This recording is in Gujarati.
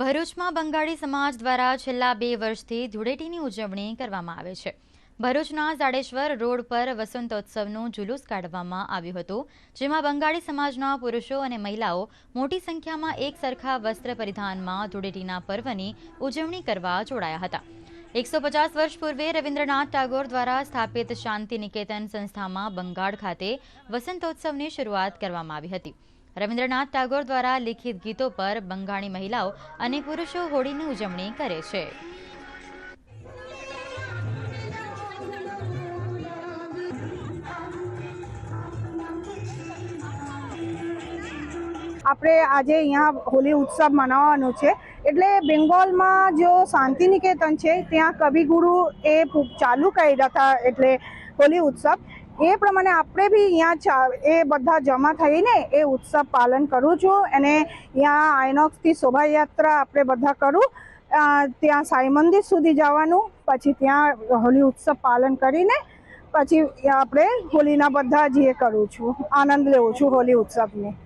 ભરૂચમાં બંગાળી સમાજ દ્વારા છેલ્લા બે વર્ષથી ધૂળેટીની ઉજવણી કરવામાં આવે છે. ભરૂચના જાડેશ્વર રોડ પર વસંતોત્સવનું જુલુસ કાઢવામાં આવ્યું હતું, જેમાં બંગાળી સમાજના પુરુષો અને મહિલાઓ મોટી સંખ્યામાં એક સરખા વસ્ત્ર પરિધાનમાં ધૂળેટીના પર્વની ઉજવણી કરવા જોડાયા હતા. એકસો પચાસ વર્ષ પૂર્વે રવિન્દ્રનાથ ટાગોર દ્વારા સ્થાપિત શાંતિ નિકેતન સંસ્થામાં બંગાળ ખાતે વસંતોત્સવની શરૂઆત કરવામાં આવી હતી. રવિન્દ્રનાથ ટાગોર દ્વારા લિખિત ગીતો પર બંગાળી મહિલાઓ અને પુરુષો હોળીની ઉજવણી કરે છે. આપણે આજે અહીંયા હોલી ઉત્સવ મનાવવાનો છે. એટલે બેંગોલમાં જો શાંતિ નિકેતન છે, ત્યાં કવિગુરુ એ ચાલુ કર્યા હતા એટલે હોલી ઉત્સવ. એ પ્રમાણે આપણે બી અહીંયા એ બધા જમા થઈને એ ઉત્સવ પાલન કરું છું. અને અહીંયા આઇનોક્સથી શોભાયાત્રા આપણે બધા કરું. ત્યાં સાઈ મંદિર સુધી જવાનું, પછી ત્યાં હોલી ઉત્સવ પાલન કરીને, પછી આપણે હોલીના બધા જ એ કરું છું. આનંદ લેવું છું હોલી ઉત્સવની.